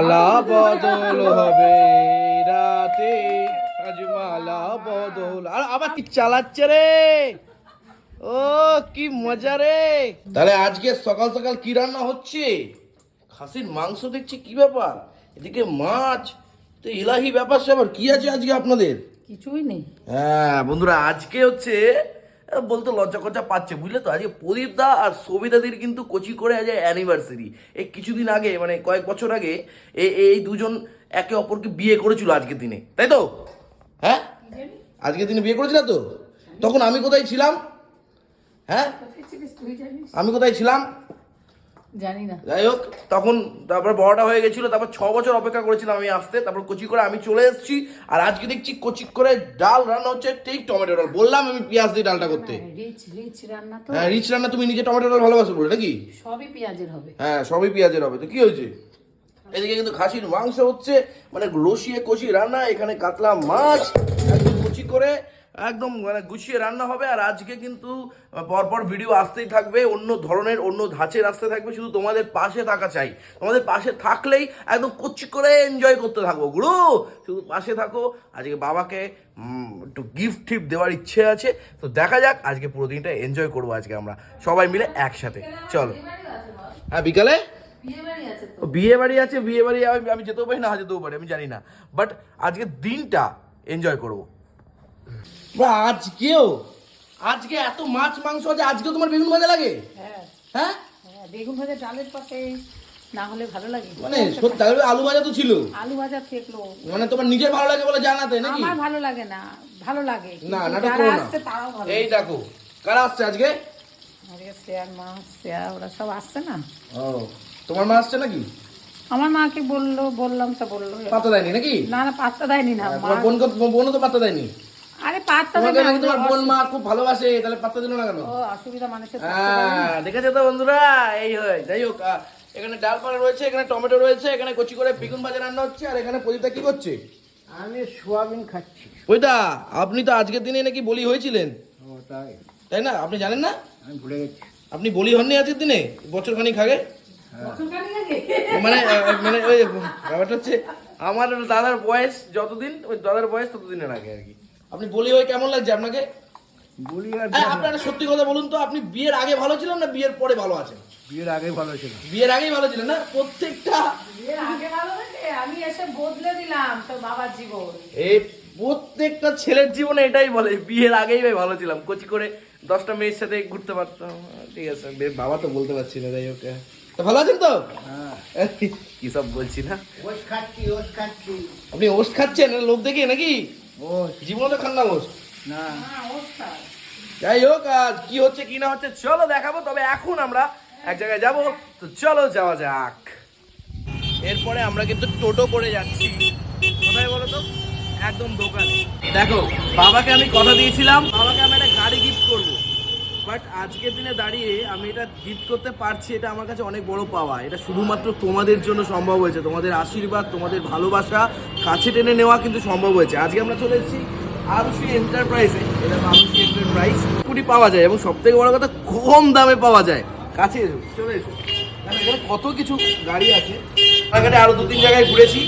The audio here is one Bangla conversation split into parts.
মালা বদল হবে রাতে। আজ মালা বদল। আর আবার কি চালাচ্ছে রে? ও কি মজা রে। তাহলে আজকে সকাল সকাল কি রান্না হচ্ছে? খাসির মাংস দেখছি কি ব্যাপার? এদিকে মাছ তো ইলাহি ব্যাপার স্যাপার। কি আছে আজকে আপনাদের? কিছুই নেই। হ্যাঁ বন্ধুরা আজকে হচ্ছে বলতে লজ্জা কজ্জা পাচ্ছে বুঝলে তো? আজকে প্রদীপ দা আর সবিতাদির কিন্তু কোচি করে আজ অ্যানিভার্সারি এই কিছুদিন আগে মানে কয়েক বছর আগে এই দুজন একে অপরকে বিয়ে করেছিল আজকের দিনে। তাই তো? হ্যাঁ? আজকের দিনে বিয়ে করেছিল তো? তখন আমি কোথায় ছিলাম? হ্যাঁ? আমি কোথায় ছিলাম? জানি না যাই হোক তখন তারপর বড়টা হয়ে গেছিল তারপর ছ বছর অপেক্ষা করেছিলাম আমি আসতে তারপর কচি করে আমি চলে এসেছি আর আজকে দেখছি কচি করে ডাল রান্না হচ্ছে ঠিক টমেটো ডাল। বললাম আমি পেঁয়াজ দিয়ে ডালটা করতে। রিচ রিচ রান্না তো। হ্যাঁ রিচ রান্না তুমি নিজে টমেটো ডাল ভালোবাসো বলে নাকি? সবই পেঁয়াজের হবে। হ্যাঁ সবই পেঁয়াজের হবে। তো কি হয়েছে? এদিকে কিন্তু খাসির মাংস হচ্ছে মানে রসিয়ে কষি রান্না এখানে কাতলা মাছ কুচি করে একদম মানে গুছিয়ে রান্না হবে, আর আজকে কিন্তু পরপর ভিডিও আসতেই থাকবে, অন্য ধরনের, অন্য ধাঁচের আসতে থাকবে, শুধু তোমাদের পাশে থাকা চাই। তোমাদের পাশে থাকলেই একদম কুচি করে এনজয় করতে থাকব। গুরু, শুধু পাশে থাকো। আজকে বাবাকে একটু গিফট টিফট দেওয়ার ইচ্ছে আছে, তো দেখা যাক আজকে পুরো দিনটা এনজয় করব আজকে আমরা। সবাই মিলে একসাথে, চলো। হ্যাঁ বিকালে? বিয়ে বাড়ি আছে, বিয়ে বাড়ি আমি যেতেও পারি না যেতেও পারি, আমি জানি না। বাট আজকে দিনটা এনজয় করব। আজকেও? আজকে এত মাছ মাংস আছে আজকেও তোমার বেগুন ভাজা লাগে? হ্যাঁ। হ্যাঁ? হ্যাঁ বেগুন ভাজা ডালের পাশে না হলে ভালো লাগে। মানে সত্যি আলু ভাজা তো ছিল। আলু ভাজা থেকলো। মানে তোমার নিজের ভালো লাগে বলে জানাতে নাকি? আমার ভালো লাগে না ভালো লাগে। না নাটক করো না। আসছে তারাও ভালো এই দেখো কারা আসছে আজকে? আজকে শেয়ার মা শেয়ার ওরা সব আসছে না? ও তোমার মা আসছে নাকি? আমার মাকে বলল বললাম তো বলল। পাত্তা দেয়নি নাকি? না না পাত্তা দেয়নি না বোন তোমার বোনও তো পাত্তা দেয়নি? আরে পাত্তা না তোমার বোন মা খুব ভালোবাসে তাহলে পাত্তা দিল না কেন? ও অসুবিধা মানুষের হ্যাঁ দেখেছ তো বন্ধুরা? এই হয় যাই হোক এখানে ডাল পাড়া রয়েছে এখানে টমেটো রয়েছে এখানে কচি করে বেগুন ভাজা রান্না হচ্ছে আর এখানে প্রদীপটা কি করছে? আমি সোয়াবিন খাচ্ছি। ওইটা আপনি তো আজকের দিনে নাকি বলি হয়েছিলেন। তাই। তাই না? আপনি জানেন না? আমি ভুলে গেছি। আপনি বলি হননি আজকের দিনে? বছর খানিক আগে? মানে মানে ওই ব্যাপারটা হচ্ছে আমার দাদার বয়স যতদিন ওই দাদার বয়স ততদিনের আগে আর কি। আপনি বলি হয়ে কেমন লাগছে আপনাকে? বলি আর আপনারা সত্যি কথা বলুন তো আপনি বিয়ের আগে ভালো ছিলেন না বিয়ের পরে ভালো আছেন? বিয়ের আগে ভালো ছিল বিয়ের আগেই ভালো ছিলেন না? প্রত্যেকটা বিয়ের আগে ভালো আমি এসে বদলে দিলাম তোর বাবার জীবন। এই প্রত্যেকটা ছেলের জীবনে এটাই বলে বিয়ের আগেই ভাই ভালো ছিলাম। কোচি করে দশটা মেয়ের সাথে ঘুরতে পারতাম। ঠিক আছে। বাবা তো বলতে পারছি না যাই হোক। তো ভালো আছেন তো? হ্যাঁ। কি সব বলছি না? ওষ খাচ্ছি ওষ খাচ্ছি। আপনি ওষ খাচ্ছেন? লোভ দেখে নাকি? জীবনে খান না ওষ না। যাই হোক আর কি হচ্ছে কি না হচ্ছে চলো দেখাবো তবে এখন আমরা এক জায়গায় যাব। তো চলো যাওয়া যাক। এরপরে আমরা কিন্তু টোটো করে যাচ্ছি। কোথায় বলো তো? একদম দোকানে। দেখো বাবাকে আমি কথা দিয়েছিলাম বাবাকে আমি একটা গাড়ি গিফট করব। বাট আজকের দিনে দাঁড়িয়ে আমি এটা গিফট করতে পারছি, এটা আমার কাছে অনেক বড় পাওয়া। এটা শুধুমাত্র তোমাদের জন্য সম্ভব হয়েছে। তোমাদের আশীর্বাদ, তোমাদের ভালোবাসা কাছে টেনে নেওয়া কিন্তু সম্ভব হয়েছে। আজকে আমরা চলে এসেছি আরুষি এন্টারপ্রাইজে এটা আরুষি এন্টারপ্রাইজ কুটি পাওয়া যায় এবং সব থেকে বড় কথা, কম দামে পাওয়া যায়। কাছে এসো, চলে এসো। এখানে কত কিছু গাড়ি আছে। এখানে আরও দু তিন জায়গায় ঘুরেছি।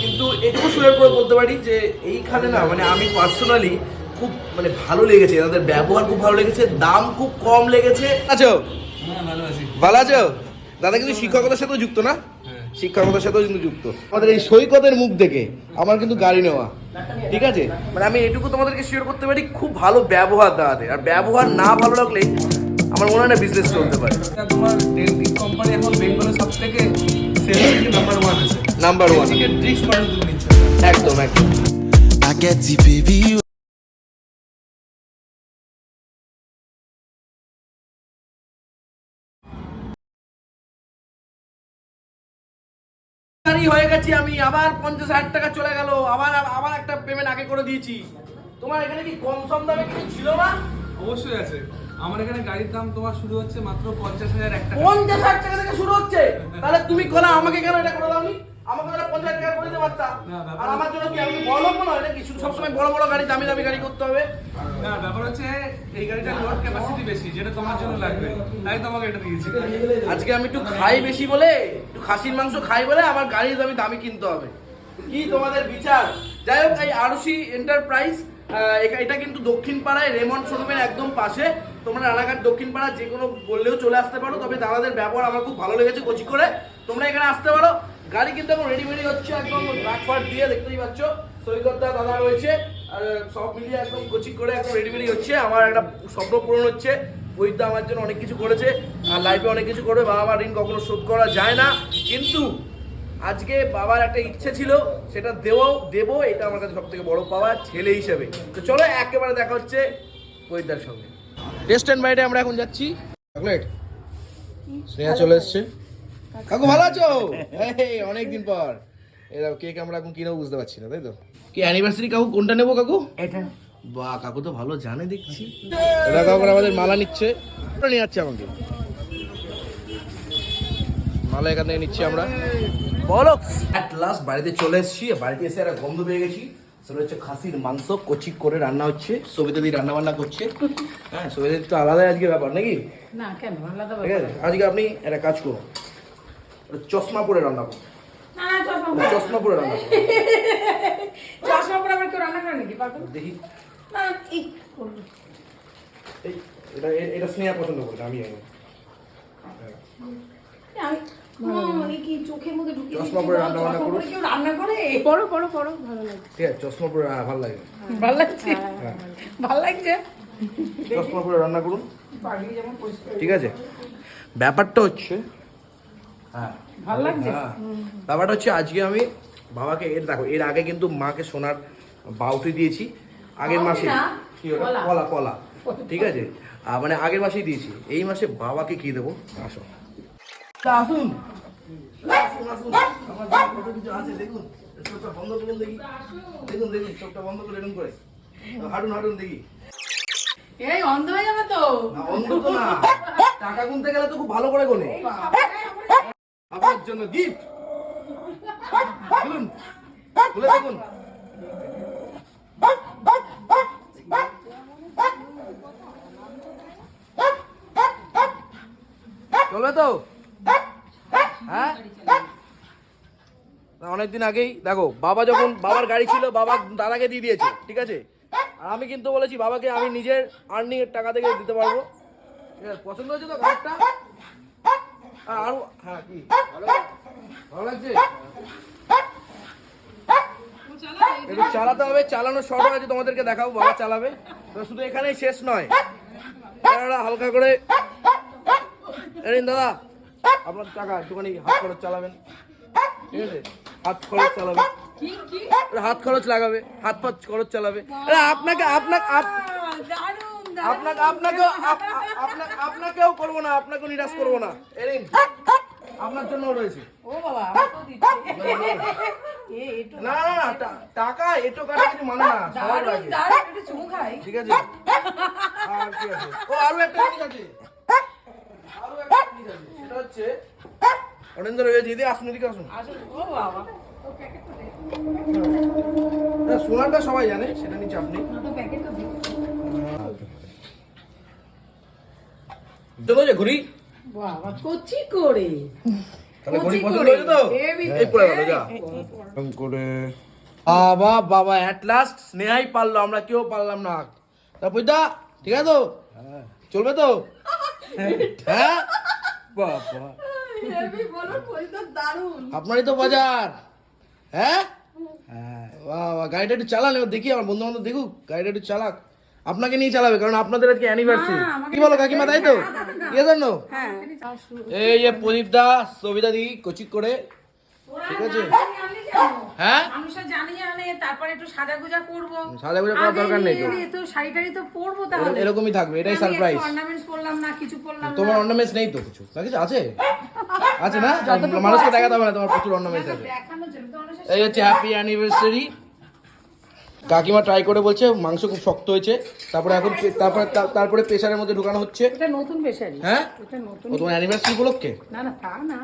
কিন্তু এটুকু শুরু করে বলতে পারি যে এইখানে না মানে আমি পার্সোনালি খুব মানে ভালো লেগেছে তাদের ব্যবহার খুব ভালো লেগেছে দাম খুব কম লেগেছে। আছো? ভালো আছো। দাদা কিন্তু শিক্ষকতার সাথেও যুক্ত না? শিক্ষকতার সাথেও কিন্তু যুক্ত। আমাদের এই সৈকতের মুখ দেখে আমার কিন্তু গাড়ি নেওয়া। ঠিক আছে? মানে আমি এটুকু তোমাদেরকে শেয়ার করতে পারি খুব ভালো ব্যবহার দাদাদের। আর ব্যবহার না ভালো লাগলে আমার মনে হয় না বিজনেস চলতে পারে। তোমার ডেন্টিং কোম্পানি এখন বেঙ্গলের সব থেকে নাম্বার ওয়ান আছে। নাম্বার ওয়ান ট্রিক্স একদম একদম। I get the baby. হয়ে গেছি আমি আবার পঞ্চাশ হাজার টাকা চলে গেল আবার আবার একটা পেমেন্ট আগে করে দিয়েছি। তোমার এখানে কি কম সম দামে কিছু ছিল না? অবশ্যই আছে। আমার এখানে গাড়ির দাম তোমার শুরু হচ্ছে মাত্র পঞ্চাশ হাজার এক টাকা। পঞ্চাশ হাজার টাকা থেকে শুরু হচ্ছে? তাহলে তুমি করো আমাকে কেন এটা করে দাওনি? আমাকে তারা পঞ্চাশ টাকা করে দিতে পারতাম আর আমার জন্য কি আমি বড় লোক নয় নাকি? শুধু সবসময় বড় বড় গাড়ি দামি দামি গাড়ি করতে হবে। না ব্যাপার হচ্ছে এই গাড়িটার লোড ক্যাপাসিটি বেশি, যেটা তোমার জন্য লাগবে। তাই তোমাকে এটা দিয়েছি। আজকে আমি একটু খাই বেশি বলে, একটু খাসির মাংস খাই বলে আমার দামি কিনতে হবে। কি তোমাদের বিচার? যাই হোক, এই আরসি এন্টারপ্রাইজ এটা কিন্তু দক্ষিণ পাড়ায় রেমন্ড শোরুমের একদম পাশে। তোমরা রানাঘাট দক্ষিণ পাড়া যে কোনো বললেও চলে আসতে পারো, তবে দাদাদের ব্যবহার আমার খুব ভালো লেগেছে কচি করে। তোমরা এখানে আসতে পারো। গাড়ি কিন্তু এখন রেডি মেডি হচ্ছে একদম ব্যাকফার দিয়ে, দেখতেই পাচ্ছ। সৈকতদা দাদা রয়েছে। আর সব মিলিয়ে একদম কোচিং করে একদম রেডি মেডি হচ্ছে। আমার একটা স্বপ্ন পূরণ হচ্ছে। বইটা আমার জন্য অনেক কিছু করেছে আর লাইফে অনেক কিছু করবে। বাবা মার ঋণ কখনো শোধ করা যায় না। কিন্তু আজকে বাবার একটা ইচ্ছে ছিল সেটা দেবো দেবো এটা আমার কাছে সব থেকে বড় পাওয়া ছেলে হিসেবে। তো চলো একেবারে দেখা হচ্ছে বৈদ্যার সঙ্গে। রেস্টুরেন্ট বাইরে আমরা এখন যাচ্ছি। চকলেট স্নেহা চলে এসছে। কাকু ভালো আছো? এই অনেকদিন পর। এরা কেক আমরা এখন কিনেও বুঝতে পারছি না তাই তো? কি অ্যানিভার্সারি কাকু? কোনটা নেব কাকু? এটা। বাহ কাকু তো ভালো জানে দেখছি। এটা কাকু আমাদের মালা নিচ্ছে। ওটা নিয়ে যাচ্ছে আমাকে? মালা এখান থেকে নিচ্ছি আমরা। বলো। অ্যাট লাস্ট বাড়িতে চলে এসেছি বাড়িতে এসে একটা গন্ধ পেয়ে গেছি। সেটা হচ্ছে খাসির মাংস কচি করে রান্না হচ্ছে। সবিতা দিয়ে রান্না বান্না করছে। হ্যাঁ সবিতা তো আলাদাই আজকে ব্যাপার নাকি? না কেন? আলাদা ঠিক আছে আজকে আপনি একটা কাজ করুন। চশমা পরে রান্না করুন। চশমা চশমা পরে রান্না চশমা পরে আবার কেউ রান্না করে নাকি? পারবেন দেখি। না এই করব। এই এটা এটা স্নেহা পছন্দ করে আমি আমি মানে কি চোখের মধ্যে চশমা পরে রান্না বান্না করো। কেউ রান্না করে? পড়ো পড়ো পড়ো ভালো লাগে ঠিক আছে চশমা পরে হ্যাঁ ভালো লাগে। ভালো লাগছে? হ্যাঁ ভালো লাগছে। চশমা পরে রান্না করুন। পাগড়ি যেমন পরিষ্কার ঠিক আছে। ব্যাপারটা হচ্ছে হ্যাঁ ভালো লাগছে? হ্যাঁ। ব্যাপারটা হচ্ছে আজকে আমি বাবাকে এর দেখো এর আগে কিন্তু মাকে সোনার বাউটি দিয়েছি আগের মাসে? কলা। কলা ঠিক আছে? মানে আগের মাসেই দিয়েছি। এই মাসে বাবাকে কি দেবো? আসো। তা আসুন। আসুন আসুন। আমার কত কিছু আছে দেখুন। চোখটা বন্ধ করুন দেখি। দেখুন দেখুন চোখটা বন্ধ করে এরকম করে। হাঁটুন হাঁটুন দেখি। এই অন্ধ হয়ে যাবে তো। অন্ধ তো না। টাকা গুনতে গেলে তো খুব ভালো করে গোনে। আপনার জন্য গিফট খুলুন খুলে দেখুন। চলবে তো? হ্যাঁ? অনেকদিন আগেই, দেখো, বাবা যখন বাবার গাড়ি ছিল, বাবা দাদাকে দিয়ে দিয়েছে, ঠিক আছে? আর আমি কিন্তু বলেছি, বাবাকে আমি নিজের আর্নিং এর টাকা থেকে দিতে পারব। পছন্দ হয়েছে তো গাড়িটা আর হ্যাঁ কি ভালো লাগছে একটু চালাতে হবে চালানোর শর্ট আছে তোমাদেরকে দেখাবো বাবা চালাবে। তো শুধু এখানেই শেষ নয়। হালকা করে। এরিন দাদা আপনার টাকা একটুখানি হাত খরচ চালাবেন। ঠিক আছে? হাত খরচ চালাবে। এটা হাত খরচ লাগাবে হাত পাত খরচ চালাবে। আপনাকে আপনাকে আপনাকে আপনাকে আপনাকেও করব না আপনাকেও নিরাশ করব না। এরিন আপনার জন্য রয়েছে। ও বাবা না না না টাকা এটো কাটা কিছু মানে না ঠিক আছে? আর কি আছে? ও আরও একটা জিনিস আছে। আরও একটা জিনিস আছে সেটা হচ্ছে অনেন্দ্র রয়েছে দিদি আসুন এদিকে আসুন। ও বাবা। না, সোনারটা সবাই জানে সেটা নিচে আপনি না তো প্যাকেট তো দিই চলো যে ঘুরি বাবা কচি করে। তাহলে ঘড়ি পছন্দ হয়েছে তো? এই পড়ে গেল যা। এই, এই, এই। করে বাবা বাবা অ্যাট লাস্ট স্নেহাই পারল আমরা কেউ পারলাম না। তা বুঝদা ঠিক আছে তো? চলবে তো? হ্যাঁ? বাবা। আপনারই তো বাজার। হ্যাঁ? বাহ বাহ গাড়িটা একটু চালান এবার দেখি আমার বন্ধু বান্ধব দেখুক গাড়িটা একটু চালাক। আপনাকে নিয়ে চালাবে কারণ আপনাদের আজকে অ্যানিভার্সারি কি বলো কাকিমা তাই তো? ইয়ে জন্য? হ্যাঁ। এই যে প্রদীপ দা সবিতা দি কচিক করে। ঠিক আছে? হ্যাঁ? মানুষের জানি জানে। তারপরে একটু সাজা গুজা করব সাজাগুজা করার দরকার নেই তো। তো শাড়ি টাড়ি তো পরবো তাহলে। এরকমই থাকবে এটাই সারপ্রাইজ অর্নামেন্টস পরলাম না কিছু পরলাম তোমার অর্নামেন্টস নেই তো কিছু? না কিছু আছে? আছে না? মানুষকে দেখাতে হবে না তোমার প্রচুর অর্নামেন্টস আছে। দেখানোর জন্য তো মানুষের এই হচ্ছে হ্যাপি অ্যানিভার্সারি কাকিমা ট্রাই করে বলছে মাংস খুব শক্ত হয়েছে। তারপরে এখন তারপরে তারপরে প্রেশারের মধ্যে ঢুকানো হচ্ছে। এটা নতুন পেশারি হ্যাঁ? এটা নতুন তোমার অ্যানিভার্সারি উপলক্ষে? না না তা না।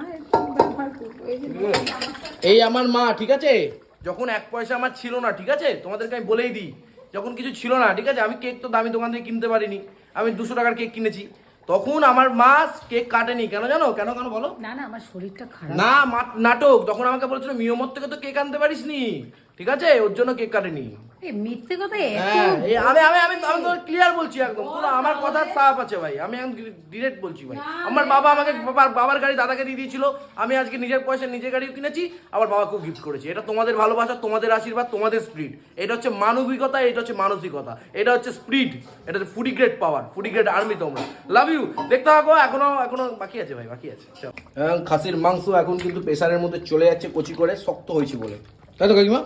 এই যে এই আমার মা ঠিক আছে? যখন এক পয়সা আমার ছিল না ঠিক আছে? তোমাদেরকে আমি বলেই দিই যখন কিছু ছিল না ঠিক আছে? আমি কেক তো দামি দোকান থেকে কিনতে পারিনি আমি দুশো টাকার কেক কিনেছি। তখন আমার মা কেক কাটেনি কেন জানো? কেন কেন বলো? না না আমার শরীরটা খারাপ। না মা- নাটক তখন আমাকে বলেছিল মিয়মর থেকে তো কেক আনতে পারিস নি ঠিক আছে? ওর জন্য কেক কাটেনি। মিথ্যে কথা হ্যাঁ আমি আমি আমি ক্লিয়ার বলছি একদম। পুরো আমার কথা সাফ আছে ভাই। আমি একদম ডিরেক্ট বলছি ভাই। আমার বাবা আমাকে বাবার বাবার গাড়ি দাদাকে দিয়ে দিয়েছিল। আমি আজকে নিজের পয়সা নিজের গাড়িও কিনেছি আবার বাবাকেও গিফট করেছি। এটা তোমাদের ভালোবাসা তোমাদের আশীর্বাদ তোমাদের স্পিড এটা হচ্ছে মানবিকতা এটা হচ্ছে মানসিকতা। এটা হচ্ছে স্পিড এটা হচ্ছে foodie grade power foodie grade army তোমরা। লাভ ইউ দেখতে থাকো এখনও এখনও বাকি আছে ভাই বাকি আছে। খাসির মাংস এখন কিন্তু প্রেসারের মধ্যে চলে যাচ্ছে কচি করে শক্ত হয়েছে বলে। তাই তো কাকিমা?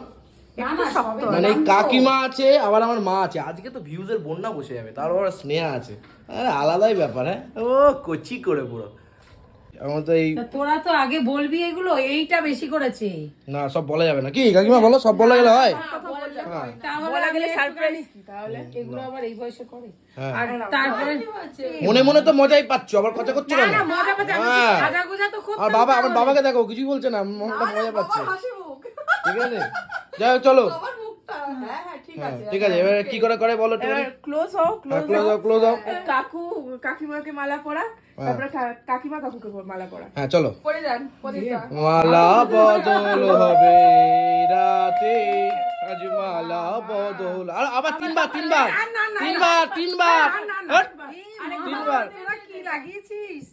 মানে কাকিমা আছে আবার আমার মা আছে। আজকে তো ভিউজের বন্যা বসে যাবে তার আবার স্নেহা আছে। আরে আলাদাই ব্যাপার হ্যাঁ? ও কচি করে পুরো। আমার তো এই তোরা তো আগে বলবি এগুলো এইটা বেশি করেছে। না সব বলা যাবে না। কি কাকিমা বলো সব বলা গেলে হয়? তাহলে গেলে সারপ্রাইজ তাহলে এগুলো আবার এই বয়সে করে। আর তারপরে মনে মনে তো মজাই পাচ্ছ আবার কথা করছ কেন? হ্যাঁ। সাজা গুজা তো খুব আর বাবা আমার বাবাকে দেখো কিছুই বলছে না মনটা মজা পাচ্ছে। ঠিক আছে? যাই হোক, চলো হ্যাঁ ঠিক আছে এবারে কি করে করে বলো ক্লোজ হও হ্যাঁ ক্লোজ ক্লোজ ক্লোজ দাও কাকু কাকিমাকে মালা পরা তারপরে কাকিমা কাকুকে মালা পরা হ্যাঁ চলো পরে যান মালা বদল হবে রাতে আজ মালা বদল আর আবার তিনবার তিনবার তিনবার তিনবার তিনবার কি লাগিয়েছিস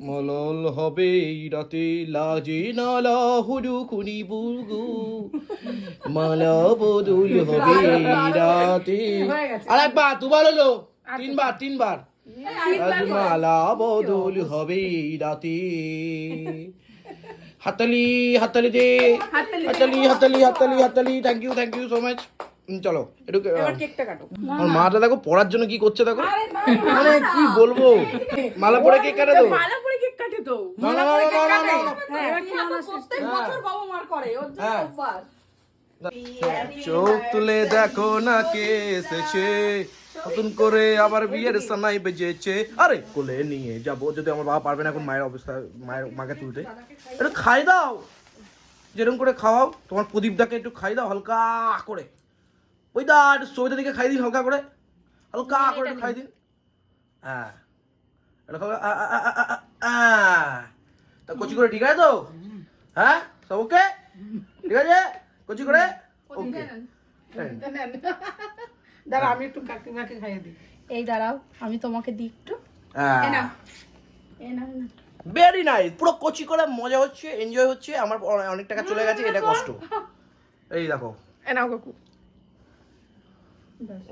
মলল হবে এই রাতে লাজে নালা হুডু খুনি বুগু। মালা বদল হবে এই রাতে। আর একবার দুবার হলো। তিনবার তিনবার। মালা বদল হবে এই রাতে। হাতালি হাতালি দে। হাতালি হাতালি হাতালি হাতালি thank you thank you so much চলো একটু কেকটা কাটো। আমার মাটা দেখো পড়ার জন্য কি করছে দেখো। মানে কি বলব? মালা পরে কেক কাটে তো হ্যাঁ। এবার কি আমরা প্রত্যেক বছর বাবা মার করে ওর জন্য হ্যাঁ। অভ্যাস। চোখ তুলে দেখো না কে এসেছে। নতুন করে আবার বিয়ের সানাই বেজেছে। আরে কোলে নিয়ে যাব যদি আমার বাবা পারবে না এখন মায়ের অবস্থা মায়ের মাকে তুলতে। একটু খাই দাও। যেরকম করে খাওয়াও তোমার প্রদীপদাকে একটু খাই দাও হালকা করে। ওই দা একটু সবিতা দিকে খাই দিন হালকা করে। হালকা করে একটু খাই দিন। হ্যাঁ। তা কচি করে ঠিক আছে তো? হ্যাঁ? সব ওকে? ঠিক আছে? কচি করে? ওকে। দাঁড়া আমি একটু কাকিমাকে খাইয়ে দিই। এই দাঁড়াও আমি তোমাকে দিই একটু। ভেরি নাইস পুরো কচি করে মজা হচ্ছে এনজয় হচ্ছে আমার অনেক টাকা চলে গেছে এটা কষ্ট। এই দেখো। এ নাও কাকু।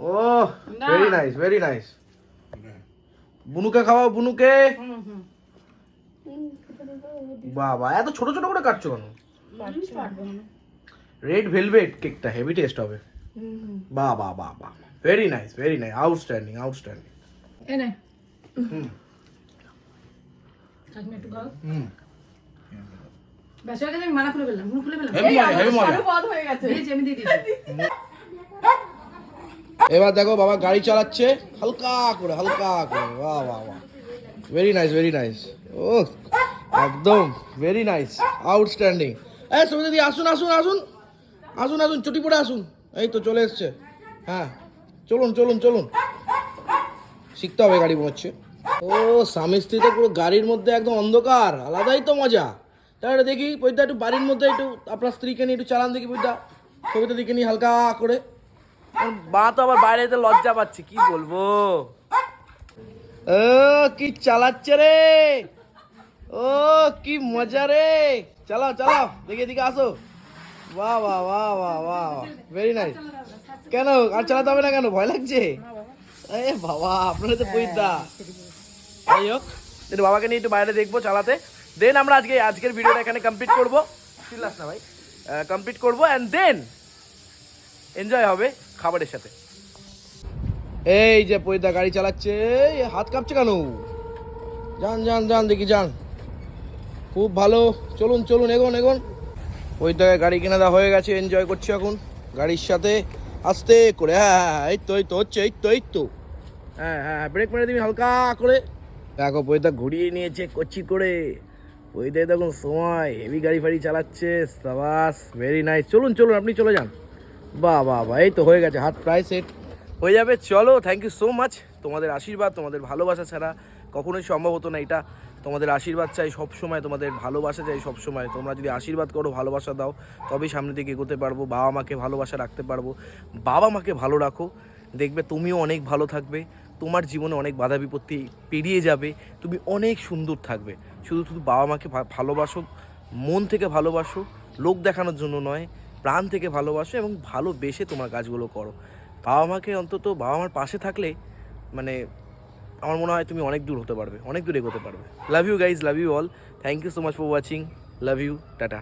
ও ভেরি নাইস ভেরি নাইস বুনুকে খাওয়াও বুনুকে। বাবা এত ছোট ছোট করে কাটছো কেন? রেড ভেলভেট কেকটা হেভি টেস্ট হবে। বাহ বাহ বাহ বাহ। Very nice very nice outstanding outstanding এ নে। কাকিমা একটু খাও। হুম। ব্যাস হয়ে গেছে আমি মালা খুলে ফেললাম। মুখ খুলে ফেললাম। হেভি মজা হেভি মজা হয়ে গেছে। দিয়েছি আমি দিয়ে দিয়েছি এবার দেখো বাবা গাড়ি চালাচ্ছে, হালকা করে হালকা করে, বাহ বাহ বাহ। ভেরি নাইস ভেরি নাইস ও একদম ভেরি নাইস আউটস্ট্যান্ডিং এই সুবিধা দি আসুন আসুন আসুন আসুন আসুন, চুটি পড়ে আসুন। এই তো চলে এসছে। হ্যাঁ চলুন চলুন চলুন। শিখতে হবে গাড়ি মনে ও, স্বামী স্ত্রী তো পুরো গাড়ির মধ্যে একদম অন্ধকার, আলাদাই তো মজা। তাহলে দেখি পৈদা একটু বাড়ির মধ্যে একটু, আপনার স্ত্রীকে নিয়ে একটু চালান দেখি পৈদা ছবিটা দিকে নিয়ে হালকা করে। মা তো আবার বাইরে যেতে লজ্জা পাচ্ছে, কি বলব? ও, কি চালাচ্ছে রে? ও, কি মজা রে? চালাও চালাও, দেখে এদিকে আসো। বাহ বাহ বাহ বাহ বাহ ভেরি নাইস কেন, আর চালাতে হবে না কেন? ভয় লাগছে? এ বাবা, আপনারা তো পৈদা যাই হোক একটু বাবাকে নিয়ে একটু বাইরে দেখব চালাতে। দেন আমরা আজকে আজকের ভিডিওটা এখানে কমপ্লিট করব। চিল্লাস না ভাই। কমপ্লিট করব অ্যান্ড দেন এনজয় হবে খাবারের সাথে। এই যে পৈদা গাড়ি চালাচ্ছে হাত কাঁপছে কেন? যান যান যান দেখি যান। খুব ভালো। চলুন চলুন এগোন এগোন। পৈদাকে গাড়ি কেনা দেওয়া হয়ে গেছে এনজয় করছি এখন। গাড়ির সাথে আস্তে করে হ্যাঁ হ্যাঁ, হ্যাঁ, এই তো এই তো হচ্ছে এই তো এই তো। হ্যাঁ হ্যাঁ ব্রেক মেরে দিবি হালকা করে। দেখো বইটা ঘুরিয়ে নিয়েছে কচি করে। বইতে তখন সময় হেভি গাড়ি ফাড়ি চালাচ্ছে সাবাস ভেরি নাইস চলুন চলুন আপনি চলে যান। বাহ বাহ বাহ এই তো হয়ে গেছে, হাত প্রায় সেট হয়ে যাবে, চলো থ্যাংক ইউ সো মাচ তোমাদের আশীর্বাদ, তোমাদের ভালোবাসা ছাড়া কখনোই সম্ভব হতো না এটা। তোমাদের আশীর্বাদ চাই সব সময়, তোমাদের ভালোবাসা চাই সব সময়। তোমরা যদি আশীর্বাদ করো, ভালোবাসা দাও, তবেই সামনে দিকে এগোতে পারব, বাবা মাকে ভালোবাসা রাখতে পারব। বাবা মাকে ভালো রাখো, দেখবে তুমিও অনেক ভালো থাকবে, তোমার জীবনে অনেক বাধা বিপত্তি পেরিয়ে যাবে, তুমি অনেক সুন্দর থাকবে। শুধু শুধু বাবা মাকে ভালোবাসো, মন থেকে ভালোবাসো, লোক দেখানোর জন্য নয় প্রাণ থেকে ভালোবাসো এবং ভালোবেসে তোমার কাজগুলো করো। বাবা মাকে অন্তত, বাবা মার পাশে থাকলে মানে আমার মনে হয় তুমি অনেক দূর হতে পারবে, অনেক দূর এগোতে পারবে। Love you guys love you all thank you so much for watching love you tata